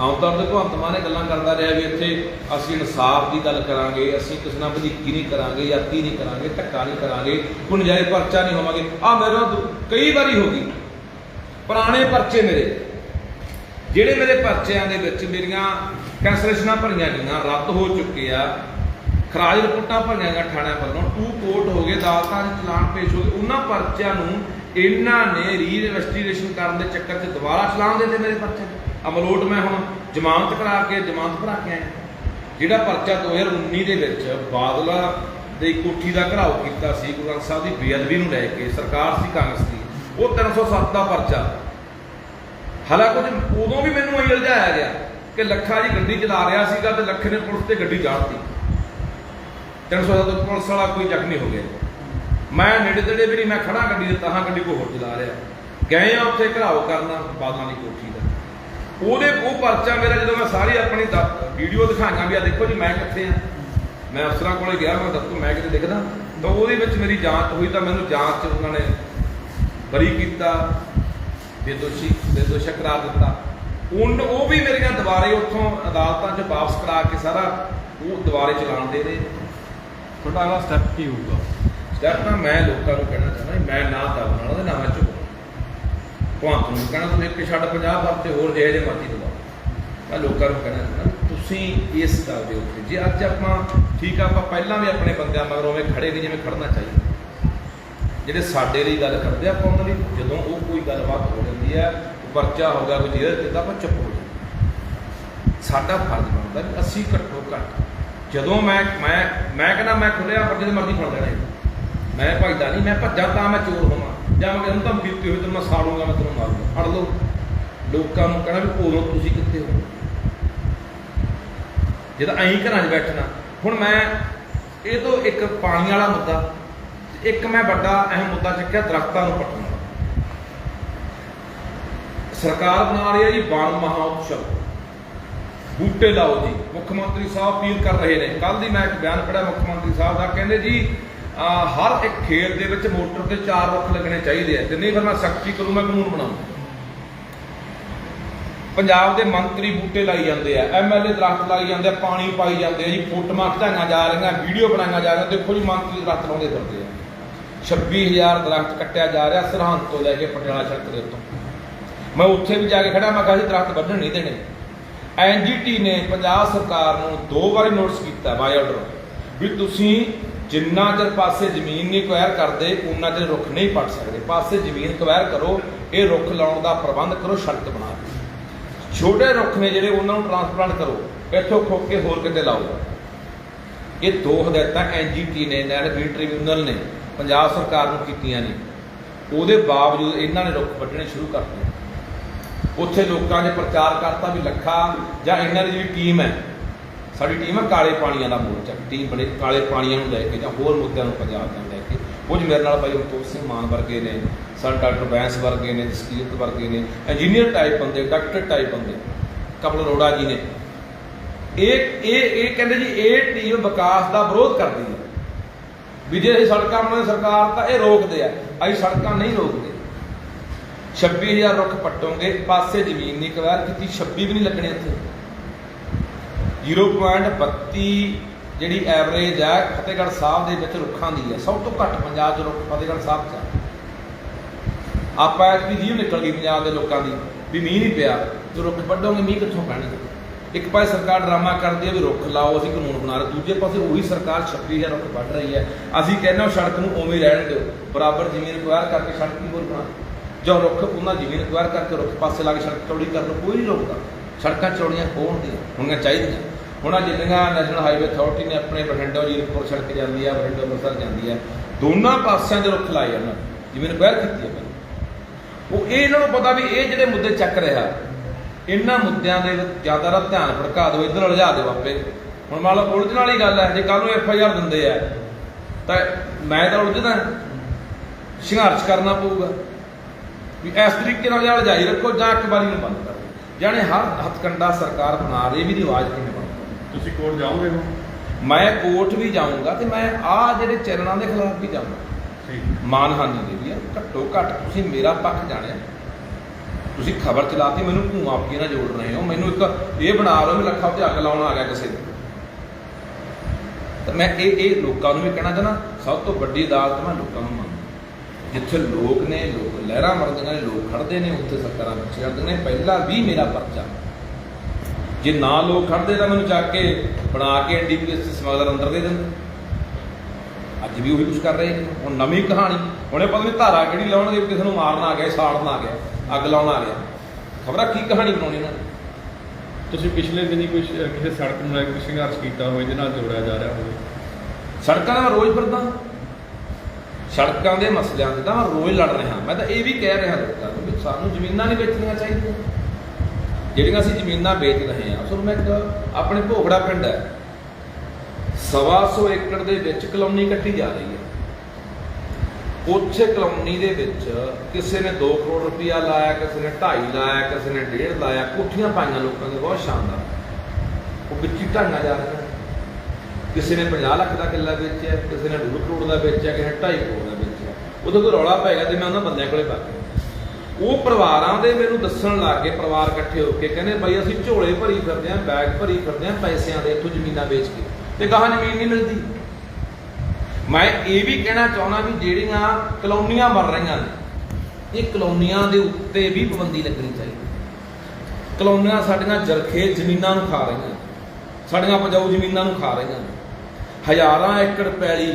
ਆਮ ਤੌਰ ਤੇ ਭਗਵੰਤ ਮਾਨ ਇਹ ਗੱਲਾਂ ਕਰਦਾ ਰਿਹਾ ਵੀ ਇੱਥੇ ਅਸੀਂ ਇਨਸਾਫ ਦੀ ਗੱਲ ਕਰਾਂਗੇ, ਅਸੀਂ ਕਿਸੇ ਨਾਲ ਵਧੀਕੀ ਨਹੀਂ ਕਰਾਂਗੇ, ਯਾਤੀ ਨਹੀਂ ਕਰਾਂਗੇ, ਧੱਕਾ ਨਹੀਂ ਕਰਾਂਗੇ ਕੋਈ ਨਜਾਇਜ਼ ਪਰਚਾ ਨਹੀਂ ਹੋਵਾਂਗੇ। ਆ ਮੇਰੇ ਨਾਲ ਕਈ ਵਾਰੀ ਹੋ ਗਈ। ਪੁਰਾਣੇ ਪਰਚੇ ਮੇਰੇ। ਜਿਹੜੇ ਮੇਰੇ ਪਰਚਿਆਂ ਦੇ ਵਿੱਚ ਮੇਰੀਆਂ ਕੈਂਸਲੇਸ਼ਨਾਂ ਭਰੀਆਂ ਗਈਆਂ, ਰੱਦ ਹੋ ਚੁੱਕੇ ਆ। ਖਰਾਜ ਰਿਪੋਰਟਾਂ ਭਰੀਆਂ ਗਈਆਂ ਥਾਣਿਆਂ ਵੱਲੋਂ। ਟੂ ਕੋਰਟ ਹੋ ਗਏ, ਅਦਾਲਤਾਂ 'ਚ ਚਲਾਨ ਪੇਸ਼ ਹੋ ਗਏ। ਉਹਨਾਂ ਪਰਚਿਆਂ ਨੂੰ ਇਹਨਾਂ ਨੇ ਰੀ-ਇਨਵੈਸਟੀਗੇਸ਼ਨ ਕਰਨ ਦੇ ਚੱਕਰ 'ਚ ਦੁਬਾਰਾ ਚਲਾਨ ਦੇ ਦਿੱਤੇ ਮੇਰੇ ਪਰਚੇ। ਅਮਲੋਟ ਮੈਂ ਹੁਣ ਜ਼ਮਾਨਤ ਕਰਾ ਕੇ, ਜ਼ਮਾਨਤ ਭਰਾ ਕੇ ਆਇਆ। ਜਿਹੜਾ ਪਰਚਾ 2019 ਦੇ ਵਿੱਚ ਬਾਦਲਾ ਦੇ ਕੋਠੀ ਦਾ ਘਰਾਓ ਕੀਤਾ ਸੀ, ਗੁਰੂ ਗ੍ਰੰਥ ਸਾਹਿਬ ਦੀ ਬੇਅਦਬੀ ਨੂੰ ਲੈ ਕੇ ਸਰਕਾਰ ਸੀ, ਕਾਂਗਰਸ ਦੀ, ਉਹ 307 ਦਾ ਪਰਚਾ। ਹਾਲਾਂਕਿ ਉਦੋਂ ਵੀ ਮੈਨੂੰ ਇਹ ਉਲਝਾਇਆ ਗਿਆ ਕਿ ਲੱਖਾ ਜੀ ਗੱਡੀ ਚਲਾ ਰਿਹਾ ਸੀਗਾ ਤੇ ਲੱਖੇ ਨੇ ਪੁਲਿਸ ਤੇ ਗੱਡੀ ਚਾੜਤੀ 307 ਤੋਂ ਪੁਲਿਸ ਵਾਲਾ ਕੋਈ ਜ਼ਖਮੀ ਹੋ ਗਿਆ। ਮੈਂ ਨੇੜੇ ਤੇੜੇ ਵੀ ਨਹੀਂ, ਮੈਂ ਖੜਾ ਗੱਡੀ ਦੇ ਤਾਹਾਂ ਗੱਡੀ ਕੋ ਹੋਰ ਚਲਾ ਰਿਹਾ। ਗਏ ਆ ਉੱਥੇ ਘਰਾਓ ਕਰਨਾ ਬਾਦਲਾਂ ਦੀ ਕੋਠੀ ਦਾ। ਉਹਦੇ ਉਹ ਪਰਚਾ ਮੇਰਾ ਜਦੋਂ ਮੈਂ ਸਾਰੀ ਆਪਣੀ ਵੀਡੀਓ ਦਿਖਾਈਆਂ ਵੀ ਆ ਦੇਖੋ ਜੀ ਮੈਂ ਕਿੱਥੇ ਆ। ਮੈਂ ਅਫਸਰਾਂ ਕੋਲੇ ਗਿਆ ਮੈਂ ਦੱਸੋ ਮੈਂ ਕਿਤੇ ਦਿਖਦਾ। ਤਾਂ ਉਹਦੇ ਵਿੱਚ ਮੇਰੀ ਜਾਂਚ ਹੋਈ ਤਾਂ ਮੈਨੂੰ ਜਾਂਚ 'ਚ ਉਹਨਾਂ ਨੇ ਬਰੀ ਕੀਤਾ ਬੇਦੋਸ਼ੀ ਬੇਦੋਸ਼ਾ ਕਰਾਰ ਦਿੱਤਾ। ਉਨ ਉਹ ਵੀ ਮੇਰੀਆਂ ਦੁਬਾਰੇ ਉੱਥੋਂ ਅਦਾਲਤਾਂ 'ਚ ਵਾਪਸ ਕਰਾ ਕੇ ਸਾਰਾ ਉਹ ਦੁਬਾਰੇ ਚਲਾਣ ਦੇ ਦੇ ਤੁਹਾਡਾ ਅਗਲਾ ਸਟੈਪ ਕੀ ਹੋਊਗਾ? ਸਟੈਪ ਤਾਂ ਮੈਂ ਲੋਕਾਂ ਨੂੰ ਕਹਿਣਾ ਚਾਹੁੰਦਾ ਮੈਂ ਨਾ ਦਬਣ ਵਾਲਾ ਤੇ ਨਾ ਮੈਂ ਝੁਕਣਾ ਭਗਵੰਤ ਨੂੰ ਕਹਿਣਾ ਤੁਸੀਂ ਇੱਕ ਛੱਡ 50 ਹਫ਼ਤੇ ਹੋਰ ਜਿਹੇ ਜਿਹੇ ਮਰਜ਼ੀ ਦਵਾਓ ਮੈਂ ਲੋਕਾਂ ਨੂੰ ਕਹਿਣਾ ਤੁਸੀਂ ਇਸ ਗੱਲ ਦੇ ਉੱਤੇ, ਜੇ ਅੱਜ ਆਪਾਂ ਠੀਕ ਆ, ਆਪਾਂ ਪਹਿਲਾਂ ਵੀ ਆਪਣੇ ਬੰਦਿਆਂ ਮਗਰੋਂ ਉਵੇਂ ਖੜੇ ਨਹੀਂ ਜਿਵੇਂ ਖੜਨਾ ਚਾਹੀਦਾ। ਜਿਹੜੇ ਸਾਡੇ ਲਈ ਗੱਲ ਕਰਦੇ ਆਪਾਂ ਉਹਨਾਂ ਲਈ ਜਦੋਂ ਉਹ ਕੋਈ ਗੱਲਬਾਤ ਹੋ ਜਾਂਦੀ ਹੈ ਪਰਚਾ ਹੋ ਗਿਆ, ਕੋਈ ਜਿਹਦੇ ਚ ਤਾਂ ਆਪਾਂ ਚੁੱਪ ਹੋ ਜਾਂਦੇ ਸਾਡਾ ਫਰਜ਼ ਬਣਦਾ ਵੀ ਅਸੀਂ ਘੱਟੋ ਘੱਟ, ਜਦੋਂ ਮੈਂ ਮੈਂ ਮੈਂ ਕਹਿੰਦਾ ਮੈਂ ਖੁੱਲਿਆ ਪਰ ਜਿਹਦੇ ਮਰਜ਼ੀ ਫੜ ਲੈਣਾ ਮੈਂ ਭੱਜਦਾ ਨਹੀਂ, ਮੈਂ ਭੱਜਾਂ ਤਾਂ ਮੈਂ ਚੋਰ ਹੋਵਾਂ। ਜਾਂ ਮੈਂ ਕਹਿੰਦਾ ਤਾਂ ਬੀਤੀ ਹੋਈ ਤੇ ਮੈਂ ਸਾੜੂਗਾ, ਮੈਂ ਤੈਨੂੰ ਮਾਰੂਗਾ। ਫੜ ਲਓ। ਲੋਕਾਂ ਨੂੰ ਕਹਿਣਾ ਵੀ ਉਦੋਂ ਤੁਸੀਂ ਕਿੱਥੇ ਹੋ? ਜਦੋਂ ਐਂ ਘਰਾਂ 'ਚ ਬੈਠਣਾ। ਹੁਣ ਮੈਂ, ਇਹ ਤੋਂ ਇੱਕ ਪਾਣੀ ਵਾਲਾ ਮੁੱਦਾ। ਇੱਕ ਮੈਂ ਵੱਡਾ ਅਹਿਮ ਮੁੱਦਾ ਚੱਕਿਆ, ਦਰਖਤਾਂ ਨੂੰ ਪੱਟਣ ਵਾਲਾ ਸਰਕਾਰ ਬਣਾ ਰਹੀ ਹੈ ਜੀ ਵਣ ਮਹਾਉਤਸਵ ਬੂਟੇ ਲਾਓ ਜੀ। ਮੁੱਖ ਮੰਤਰੀ ਸਾਹਿਬ ਅਪੀਲ ਕਰ ਰਹੇ ਨੇ। ਕੱਲ ਦੀ ਮੈਂ ਇੱਕ ਬਿਆਨ ਪੜਿਆ ਮੁੱਖ ਮੰਤਰੀ ਸਾਹਿਬ ਦਾ। ਕਹਿੰਦੇ ਜੀ ਹਰ ਇੱਕ ਖੇਤ ਦੇ ਵਿੱਚ ਮੋਟਰ ਤੇ ਚਾਰ ਰੁੱਖ ਲੱਗਣੇ ਚਾਹੀਦੇ ਆ। ਤੇ ਨਹੀਂ ਫਿਰ ਮੈਂ ਸਖਤੀ ਕਰੂੰ, ਮੈਂ ਕਾਨੂੰਨ ਬਣਾਉਂਗਾ ਪੰਜਾਬ ਦੇ ਮੰਤਰੀ ਬੂਟੇ ਲਾਈ ਜਾਂਦੇ ਆ ਐਮਐਲਏ ਦਰਖਤ ਲਾਈ ਜਾਂਦੇ ਆ, ਪਾਣੀ ਪਾਈ ਜਾਂਦੇ ਆ ਜੀ, ਫੋਟੋਆਂ ਖਿਚਾਈਆਂ ਜਾ ਰਹੀਆਂ, ਵੀਡੀਓ ਬਣਾਈਆਂ ਜਾ ਰਹੀਆਂ। ਦੇਖੋ ਜੀ, ਮੰਤਰੀ ਦਰਖਤ ਲਾਉਂਦੇ ਫਿਰਦੇ ਆ। 26000 ਦਰਖਤ ਕੱਟਿਆ ਜਾ ਰਿਹਾ ਸਰਹੰਦ ਤੋਂ ਲੈ ਕੇ ਪਟਿਆਲਾ ਸੜਕ ਦੇ ਉੱਤੋਂ। ਮੈਂ ਉੱਥੇ ਵੀ ਜਾ ਕੇ ਖੜਾ ਮੈਂ ਕਿਹਾ ਸੀ ਦਰਖਤ ਵੱਢਣ ਨਹੀਂ ਦੇਣੇ। ਐਨਜੀਟੀ ਨੇ ਪੰਜਾਬ ਸਰਕਾਰ ਨੂੰ ਦੋ ਵਾਰੀ ਨੋਟਿਸ ਕੀਤਾ, ਬਾਈ ਆਰਡਰ, ਵੀ ਤੁਸੀਂ ਜਿੰਨਾ ਚਿਰ ਪਾਸੇ ਜ਼ਮੀਨ ਨਹੀਂ ਕੁਐਰ ਕਰਦੇ, ਉਨਾ ਚਿਰ ਰੁੱਖ ਨਹੀਂ ਪੱਟ ਸਕਦੇ। ਪਾਸੇ ਜ਼ਮੀਨ ਕੁਐਰ ਕਰੋ, ਇਹ ਰੁੱਖ ਲਾਉਣ ਦਾ ਪ੍ਰਬੰਧ ਕਰੋ ਸੜਕ ਬਣਾ ਦਿਓ। ਛੋਟੇ ਰੁੱਖ ਨੇ ਜਿਹੜੇ, ਉਹਨਾਂ ਨੂੰ ਟ੍ਰਾਂਸਪਲਾਂਟ ਕਰੋ। ਇੱਥੋਂ ਖੋਕ ਕੇ ਹੋਰ ਕਿਤੇ ਲਾਓ। ਇਹ ਦੋ ਹਦਾਇਤਾਂ ਐਨਜੀਟੀ ਨੇ ਨੈਸ਼ਨਲ ਗ੍ਰੀਨ ਟ੍ਰਿਬਿਊਨਲ ਨੇ, ਪੰਜਾਬ ਸਰਕਾਰ ਨੂੰ ਕੀਤੀਆਂ ਨੇ। ਉਹਦੇ ਬਾਵਜੂਦ ਇਹਨਾਂ ਨੇ ਰੁੱਖ ਵੱਢਣੇ ਸ਼ੁਰੂ ਕਰ ਦਿੱਤੇ। ਉੱਥੇ ਲੋਕਾਂ ਨੇ ਪ੍ਰਚਾਰ ਕਰਤਾ ਵੀ ਲੱਖਾ, ਜਾਂ ਇਹਨਾਂ ਦੀ ਜਿਹੜੀ ਟੀਮ ਹੈ। ਸਾਡੀ ਟੀਮ ਹੈ ਕਾਲੇ ਪਾਣੀਆਂ ਦਾ ਮੋਰਚਾ ਟੀਮ ਬਣੇ ਕਾਲੇ ਪਾਣੀਆਂ ਨੂੰ ਲੈ ਕੇ ਜਾਂ ਹੋਰ ਮੁੱਦਿਆਂ ਨੂੰ ਪੰਜਾਬ ਨੂੰ ਲੈ ਕੇ। ਕੁਝ ਮੇਰੇ ਨਾਲ ਭਾਈ ਅਮਤੋਜ ਸਿੰਘ ਮਾਨ ਵਰਗੇ ਨੇ ਸਰ ਡਾਕਟਰ ਬੈਂਸ ਵਰਗੇ ਨੇ, ਜਸਕੀਰਤ ਵਰਗੇ ਨੇ ਇੰਜੀਨੀਅਰ ਟਾਈਪ ਬੰਦੇ ਡਾਕਟਰ ਟਾਈਪ ਬੰਦੇ ਕਪਲ ਅਰੋੜਾ ਜੀ ਨੇ। ਇਹ ਇਹ ਇਹ ਕਹਿੰਦੇ ਜੀ, ਇਹ ਟੀਮ ਵਿਕਾਸ ਦਾ ਵਿਰੋਧ ਕਰਦੀ ਹੈ। ਵੀ ਜੇ ਇਹ ਸੜਕਾਂ ਬਣਾਉਣ ਸਰਕਾਰ ਤਾਂ ਇਹ ਰੋਕਦੇ ਆ, ਅਸੀਂ ਸੜਕਾਂ ਨਹੀਂ ਰੋਕਦੇ। 26000 ਰੁੱਖ ਪੱਟੋਗੇ, ਪਾਸੇ ਜ਼ਮੀਨ ਨਹੀਂ ਕਵਾਰ ਕੀਤੀ 26 ਵੀ ਨਹੀਂ ਲੱਗਣੇ ਇੱਥੇ। 0.32 ਜਿਹੜੀ ਐਵਰੇਜ ਹੈ ਫਤਿਹਗੜ੍ਹ ਸਾਹਿਬ ਦੇ ਵਿੱਚ ਰੁੱਖਾਂ ਦੀ ਹੈ ਸਭ ਤੋਂ ਘੱਟ ਪੰਜਾਬ 'ਚ ਰੁੱਖ ਫਤਿਹਗੜ੍ਹ ਸਾਹਿਬ 'ਚ ਆ। ਆਪਾਂ ਵੀ ਜੀਵ ਨਿਕਲ ਗਈ ਪੰਜਾਬ ਦੇ ਲੋਕਾਂ ਦੀ, ਵੀ ਮੀਂਹ ਨਹੀਂ ਪਿਆ, ਤੇ ਰੁੱਖ ਵੱਢੋਗੇ ਮੀਂਹ ਕਿੱਥੋਂ ਪੈਣਗੇ? ਇੱਕ ਪਾਸੇ ਸਰਕਾਰ ਡਰਾਮਾ ਕਰਦੀ ਹੈ ਵੀ ਰੁੱਖ ਲਾਓ, ਅਸੀਂ ਕਾਨੂੰਨ ਬਣਾ ਰਹੇ। ਦੂਜੇ ਪਾਸੇ ਉਹੀ ਸਰਕਾਰ 36000 ਰੁੱਖ ਵੱਢ ਰਹੀ ਹੈ। ਅਸੀਂ ਕਹਿੰਦੇ ਹਾਂ ਸੜਕ ਨੂੰ ਉਵੇਂ ਰਹਿਣ ਦਿਓ। ਬਰਾਬਰ ਜ਼ਮੀਨ ਅਕਵਾਇਰ ਕਰਕੇ ਸੜਕ ਦੀ ਹੋਰ ਬਣਾ ਜੋ ਰੁੱਖ ਉਹਨਾਂ ਜ਼ਮੀਨ ਅਕਵਾਇਰ ਕਰਕੇ ਰੁੱਖ ਪਾਸੇ ਲਾ ਕੇ ਸੜਕ ਚੌੜੀ ਕਰਨ ਨੂੰ ਕੋਈ ਨਹੀਂ ਰੋਕਦਾ। ਸੜਕਾਂ ਚੌੜੀਆਂ ਹੋਣ ਦੀਆਂ ਹੋਣੀਆਂ ਚਾਹੀਦੀਆਂ। ਹੁਣ ਆਹ ਜਿੰਨੀਆਂ ਨੈਸ਼ਨਲ ਹਾਈਵੇ ਅਥਾਰਟੀ ਨੇ ਆਪਣੇ ਬਠਿੰਡਾ ਜੀਰਕਪੁਰ ਸੜਕ ਜਾਂਦੀ ਹੈ ਬਠਿੰਡਾ ਅੰਮ੍ਰਿਤਸਰ ਜਾਂਦੀ ਹੈ ਦੋਨਾਂ ਪਾਸਿਆਂ ਦੇ ਰੁੱਖ ਲਾਏ ਉਹਨਾਂ ਨੇ, ਜ਼ਮੀਨ ਅਕਵਾਇਰ ਕੀਤੀ ਹੈ ਉਹ ਇਹ ਇਹਨਾਂ ਨੂੰ ਪਤਾ ਵੀ ਇਹ ਜਿਹੜੇ ਮੁੱਦੇ ਚੱਕ ਰਿਹਾ ਇਹਨਾਂ ਮੁੱਦਿਆਂ ਦੇ ਜ਼ਿਆਦਾ ਦਾ ਧਿਆਨ ਭੜਕਾ ਦਿਓ ਇੱਧਰ ਉਲਝਾ ਦਿਓ ਆਪੇ। ਹੁਣ ਮੰਨ ਲਓ ਉਲਝਣ ਵਾਲੀ ਗੱਲ ਹੈ ਜੇ ਕੱਲ ਨੂੰ ਐਫ ਆਈ ਆਰ ਦਿੰਦੇ ਆ ਤਾਂ ਮੈਂ ਤਾਂ ਉਲਝਦਾ। ਸੰਘਰਸ਼ ਕਰਨਾ ਪਊਗਾ। ਵੀ ਇਸ ਤਰੀਕੇ ਨਾਲ ਜਾਂ ਜਾਰੀ ਰੱਖੋ ਜਾਂ ਇੱਕ ਵਾਰੀ ਨੂੰ ਬੰਦ ਕਰੋ। ਜਾਣੇ ਹਰ ਹੱਥਕੰਡਾ ਸਰਕਾਰ ਬਣਾ ਰਹੀ ਵੀ ਦੀ ਆਵਾਜ਼ ਕਿਵੇਂ ਤੁਸੀਂ ਕੋਰਟ ਜਾਓਗੇ ਹੁਣ ਮੈਂ ਕੋਰਟ ਵੀ ਜਾਊਂਗਾ ਤੇ ਮੈਂ ਆਹ ਜਿਹੜੇ ਚੈਨਲਾਂ ਦੇ ਖਿਲਾਫ ਵੀ ਜਾਊਂਗਾ। ਠੀਕ। ਮਾਨਹਾਨੀ ਦੇ ਵੀ ਆ ਘੱਟੋ ਘੱਟ ਤੁਸੀਂ ਮੇਰਾ ਪੱਖ ਜਾਣਿਆ। ਤੁਸੀਂ ਖਬਰ ਚਲਾਤੀ ਮੈਨੂੰ ਭੂਆ ਆਪੀਆਂ ਨਾਲ ਜੋੜ ਰਹੇ ਹੋ। ਮੈਨੂੰ ਇੱਕ ਇਹ ਬਣਾ ਲਓ ਵੀ ਲੱਖਾਂ ਤੇ ਅੱਗ ਲਾਉਣ ਆ ਗਿਆ ਕਿਸੇ ਦੇ ਤਾਂ ਮੈਂ ਇਹ ਇਹ ਲੋਕਾਂ ਨੂੰ ਵੀ ਕਹਿਣਾ ਚਾਹਨਾ ਸਭ ਤੋਂ ਵੱਡੀ ਅਦਾਲਤ ਮੈਂ ਲੋਕਾਂ ਨੂੰ ਮੰਨਦਾ। ਜਿੱਥੇ ਲੋਕ ਨੇ ਲੋਕ ਲਹਿਰਾਂ ਮਰਦੀਆਂ ਨੇ ਲੋਕ ਖੜਦੇ ਨੇ ਉੱਥੇ ਸਰਕਾਰਾਂ ਪਿੱਛੇ ਹਟਦੇ ਨੇ। ਪਹਿਲਾਂ ਵੀ ਮੇਰਾ ਪਰਚਾ ਜੇ ਨਾ ਲੋਕ ਖੜਦੇ ਤਾਂ ਮੈਨੂੰ ਚੱਕ ਕੇ ਬਣਾ ਕੇ ਐਨਡੀਪੀਐਸ ਦੇ ਸਮਗਲਰ ਅੰਦਰ ਦੇ ਦਿੰਦੇ। ਅੱਜ ਵੀ ਉਹੀ ਕੁਝ ਕਰ ਰਹੇ ਨੇ। ਹੁਣ ਨਵੀਂ ਕਹਾਣੀ। ਹੁਣੇ ਪਤਾ ਨਹੀਂ ਧਾਰਾ ਕਿਹੜੀ ਲਾਉਣਗੇ ਕਿਸੇ ਨੂੰ ਮਾਰਨ ਆ ਗਿਆ ਸਾੜਨ ਆ ਗਿਆ ਅੱਗ ਲਾਉਣ ਆ ਗਿਆ। ਖਬਰਾਂ ਕੀ ਕਹਾਣੀ ਬਣਾਉਣੀ ਇਹਨਾਂ ਨੇ? ਤੁਸੀਂ ਪਿਛਲੇ ਦਿਨੀ ਸ਼- ਕਿਸੇ ਸੜਕ ਨੂੰ ਲੈ ਕੇ ਸੰਘਰਸ਼ ਕੀਤਾ ਹੋਵੇ ਜਿਹਦੇ ਨਾਲ ਜੋੜਿਆ ਜਾ ਰਿਹਾ ਹੋਵੇ। ਸੜਕਾਂ ਮੈਂ ਰੋਜ਼ ਫਿਰਦਾ। ਸੜਕਾਂ ਦੇ ਮਸਲਿਆਂ ਤੇ ਤਾਂ ਰੋਜ਼ ਲੜ ਰਿਹਾ। ਮੈਂ ਤਾਂ ਇਹ ਵੀ ਕਹਿ ਰਿਹਾ ਲੋਕਾਂ ਨੂੰ ਵੀ ਸਾਨੂੰ ਜ਼ਮੀਨਾਂ ਨਹੀਂ ਵੇਚਣੀਆਂ ਚਾਹੀਦੀਆਂ। ਜਿਹੜੀਆਂ ਅਸੀਂ ਜ਼ਮੀਨਾਂ ਵੇਚ ਰਹੇ ਹਾਂ, ਸੋ ਮੈਂ ਇੱਕ ਆਪਣੇ ਭੋਗੜਾ ਪਿੰਡ ਹੈ। ਸਵਾ ਸੌ ਏਕੜ ਦੇ ਵਿੱਚ ਕਲੋਨੀ ਕੱਟੀ ਜਾ ਰਹੀ ਹੈ। ਉੱਥੇ ਕਲੋਨੀ ਦੇ ਵਿੱਚ ਕਿਸੇ ਨੇ 2 ਕਰੋੜ ਰੁਪਇਆ ਲਾਇਆ, ਕਿਸੇ ਨੇ 2.5 ਲਾਇਆ, ਕਿਸੇ ਨੇ 1.5 ਲਾਇਆ, ਕੋਠੀਆਂ ਪਾਈਆਂ ਲੋਕਾਂ ਦੇ, ਬਹੁਤ ਸ਼ਾਨਦਾਰ। ਉਹ ਵਿੱਚ ਹੀ ਢਾਈਆਂ ਜਾ ਰਹੀਆਂ। ਕਿਸੇ ਨੇ 50 ਲੱਖ ਦਾ ਕਿੱਲਾ ਵੇਚਿਆ, ਕਿਸੇ ਨੇ 2 ਕਰੋੜ ਦਾ ਵੇਚਿਆ, ਕਿਸੇ ਨੇ 2.5 ਕਰੋੜ ਦਾ ਵੇਚਿਆ। ਉਦੋਂ ਕੋਈ ਰੌਲਾ ਪੈ ਗਿਆ ਤੇ ਮੈਂ ਉਹਨਾਂ ਬੰਦਿਆਂ ਕੋਲੇ ਪਾ ਗਿਆ। ਉਹ ਪਰਿਵਾਰਾਂ ਦੇ ਮੈਨੂੰ ਦੱਸਣ ਲੱਗ ਗਏ, ਪਰਿਵਾਰ ਇਕੱਠੇ ਹੋ ਕੇ। ਕਹਿੰਦੇ ਬਾਈ ਅਸੀਂ ਝੋਲੇ ਭਰੀ ਫਿਰਦੇ ਆਂ ਬੈਗ ਭਰੀ ਫਿਰਦੇ ਆਂ ਪੈਸਿਆਂ ਦੇ ਇੱਥੋਂ ਜ਼ਮੀਨਾਂ ਵੇਚ ਕੇ। ਤੇ ਗਾਹਾਂ ਜ਼ਮੀਨ ਨਹੀਂ ਮਿਲਦੀ। ਮੈਂ ਇਹ ਵੀ ਕਹਿਣਾ ਚਾਹੁੰਦਾ ਵੀ ਜਿਹੜੀਆਂ ਕਲੋਨੀਆਂ ਬਣ ਰਹੀਆਂ ਨੇ, ਇਹ ਕਲੋਨੀਆਂ ਦੇ ਉੱਤੇ ਵੀ ਪਾਬੰਦੀ ਲੱਗਣੀ ਚਾਹੀਦੀ। ਕਲੋਨੀਆਂ ਸਾਡੀਆਂ ਜਰਖੇ ਜ਼ਮੀਨਾਂ ਨੂੰ ਖਾ ਰਹੀਆਂ ਸਾਡੀਆਂ ਪਜਾਊ ਜ਼ਮੀਨਾਂ ਨੂੰ ਖਾ ਰਹੀਆਂ ਨੇ। ਹਜ਼ਾਰਾਂ ਏਕੜ ਪੈਲੀ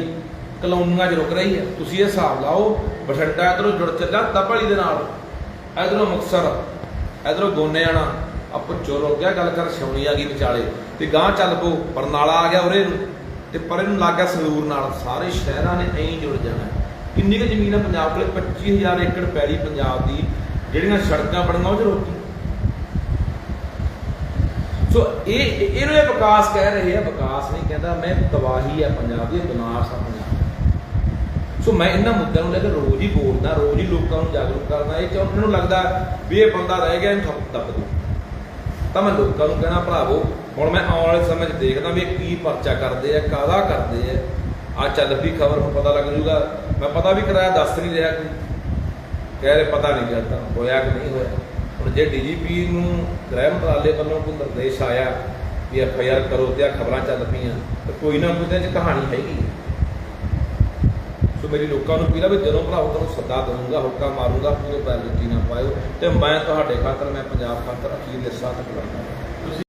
ਕਲੋਨੀਆਂ 'ਚ ਰੁਕ ਰਹੀ ਹੈ। ਤੁਸੀਂ ਇਹ ਹਿਸਾਬ ਲਾਓ, ਬਠਿੰਡਾ ਇਧਰੋਂ ਜੁੜ ਚੱਲਿਆ ਤਪਲੀ ਦੇ ਨਾਲ। ਇਧਰੋਂ ਮੁਕਸਰ ਇਧਰੋਂ ਗੋਨੇਆਣਾ ਆਪੋ ਚੋਰ ਹੋ ਗਿਆ ਗੱਲ ਕਰ ਛਾਉਣੀ ਆ ਗਈ ਵਿਚਾਲੇ। ਤੇ ਗਾਂ ਚੱਲ ਪੋ ਬਰਨਾਲਾ ਆ ਗਿਆ ਉਰੇ ਨੂੰ। ਤੇ ਪਰੇ ਨੂੰ ਲੱਗ ਗਿਆ ਸੰਗਰੂਰ ਨਾਲ। ਸਾਰੇ ਸ਼ਹਿਰਾਂ ਨੇ ਐਂ ਜੁੜ ਜਾਣਾ। ਕਿੰਨੀ ਕੁ ਜ਼ਮੀਨ ਆ ਪੰਜਾਬ ਕੋਲੇ? 25000 ਏਕੜ ਪੈਲੀ ਪੰਜਾਬ ਦੀ। ਜਿਹੜੀਆਂ ਸੜਕਾਂ ਬਣੀਆਂ, ਉਹ 'ਚ ਰੋਕੀ ਸੋ ਇਹ, ਇਹਨੂੰ ਇਹ ਵਿਕਾਸ ਕਹਿ ਰਹੇ ਆ। ਵਿਕਾਸ ਨਹੀਂ ਕਹਿੰਦਾ, ਮੈਂ ਤਬਾਹੀ ਆ ਪੰਜਾਬ ਦੀ ਵਿਨਾਸ਼ ਆ। ਸੋ ਮੈਂ ਇਹਨਾਂ ਮੁੱਦਿਆਂ ਨੂੰ ਲੈ ਕੇ ਰੋਜ਼ ਹੀ ਬੋਲਦਾ, ਰੋਜ਼ ਹੀ ਲੋਕਾਂ ਨੂੰ ਜਾਗਰੂਕ ਕਰਦਾ। ਇਹ ਕਿਉਂ ਨੂੰ ਲੱਗਦਾ ਵੀ ਇਹ ਬੰਦਾ ਰਹਿ ਗਿਆ, ਇਹਨੂੰ ਥੱਪ ਦੱਬ ਦੂ ਤਾਂ ਮੈਂ ਲੋਕਾਂ ਨੂੰ ਕਹਿਣਾ, ਭਰਾਵੋ, ਹੁਣ ਮੈਂ ਆਉਣ ਵਾਲੇ ਸਮੇਂ 'ਚ ਦੇਖਦਾ ਵੀ ਇਹ ਕੀ ਪਰਚਾ ਕਰਦੇ ਆ, ਕਾਹਦਾ ਕਰਦੇ ਆ। ਆ ਚੱਲ ਵੀ ਖਬਰ ਨੂੰ ਪਤਾ ਲੱਗ ਜੂਗਾ। ਮੈਂ ਪਤਾ ਵੀ ਕਰਾਇਆ ਦੱਸ ਨਹੀਂ ਰਿਹਾ ਕੋਈ। ਕਹਿ ਰਹੇ ਪਤਾ ਨਹੀਂ ਕਰਦਾ ਹੋਇਆ ਕਿ ਨਹੀਂ ਹੋਇਆ। ਹੁਣ ਜੇ ਡੀਜੀਪੀ ਨੂੰ ਗ੍ਰਹਿ ਮੰਤਰਾਲੇ ਵੱਲੋਂ ਕੋਈ ਨਿਰਦੇਸ਼ ਆਇਆ ਵੀ ਐਫ ਆਈ ਆਰ ਕਰੋ ਤੇ ਆ ਖਬਰਾਂ ਚੱਲ ਪਈਆਂ, ਤੇ ਕੋਈ ਨਾ ਕੋਈ ਤਾਂ 'ਚ ਕਹਾਣੀ ਹੈਗੀ। ਮੇਰੀ ਲੋਕਾਂ ਨੂੰ ਪੀਲਾ ਵੀ ਜਦੋਂ ਭਰਾਵੋ ਤੁਹਾਨੂੰ ਸੱਦਾ ਦਊਂਗਾ, ਹੁੱਕਾ ਮਾਰੂੰਗਾ ਪੂਰੇ ਪੈਰ ਜੁੱਤੀ ਨਾ ਪਾਇਓ। ਤੇ ਮੈਂ ਤੁਹਾਡੇ ਖਾਤਰ, ਮੈਂ ਪੰਜਾਬ ਖਾਤਰ ਅਖੀਰਲੇ ਸਾਥ ਬੁਲਾਉਂਗਾ